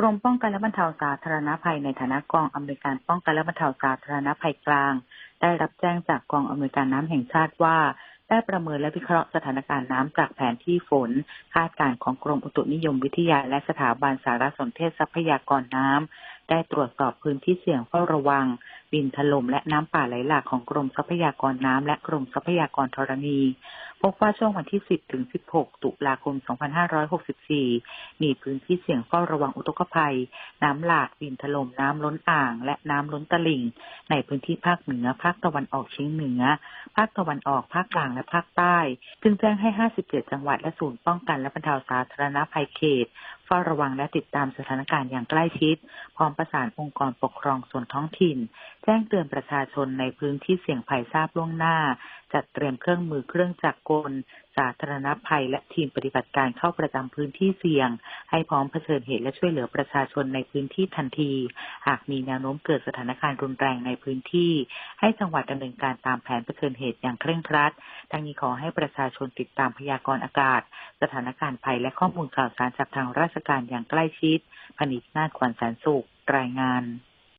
กรมป้องกันและบรรเทาสาธารณภัยในฐานะกองอำนวยการป้องกันและบรรเทาสาธารณภัยกลาง ได้รับแจ้งจากกองอำนวยการน้ำแห่งชาติว่า ได้ประเมินและวิเคราะห์สถานการณ์น้ำจากแผนที่ฝน คาดการณ์ของกรมอุตุนิยมวิทยาและสถาบันสารสนเทศทรัพยากรน้ำได้ตรวจสอบพื้นที่เสี่ยงเฝ้าระวัง ดินถล่มและน้ำป่าไหลหลากของกรมทรัพยากรน้ำและกรมทรัพยากรธรณี พบว่าช่วงวันที่ 10 ถึง 16 ตุลาคม 2564 มีพื้นที่เสี่ยงเฝ้าระวังอุทกภัย น้ำหลากดินถล่มน้ำล้นอ่าง และน้ำล้นตลิ่ง ในพื้นที่ภาคเหนือ ภาคตะวันออกเฉียงเหนือ ภาคตะวันออก ภาคกลางและภาคใต้ จึงแจ้งให้ 57 จังหวัดและศูนย์ป้องกันและบรรเทาสาธารณภัยเขตเฝ้าระวังและติดตามสถานการณ์อย่างใกล้ชิด พร้อมประสานองค์กรปกครองส่วนท้องถิ่นแจ้งเตือนประชาชนในพื้นที่เสี่ยงภัยทราบล่วงหน้า จัดเตรียมเครื่องมือเครื่องจักรกล สาธารณภัย และทีมปฏิบัติการเข้าประจำพื้นที่เสี่ยง ให้พร้อมเผชิญเหตุและช่วยเหลือประชาชนในพื้นที่ทันที หากมีแนวโน้มเกิดสถานการณ์รุนแรงในพื้นที่ ให้จังหวัดดำเนินการตามแผนเผชิญเหตุอย่างเคร่งครัด ทั้งนี้ขอให้ประชาชนติดตามพยากรณ์อากาศ สถานการณ์ภัยและข้อมูลข่าวสารจากทางราชการอย่างใกล้ชิดพนิชนาถขวัญแสนสุขรายงาน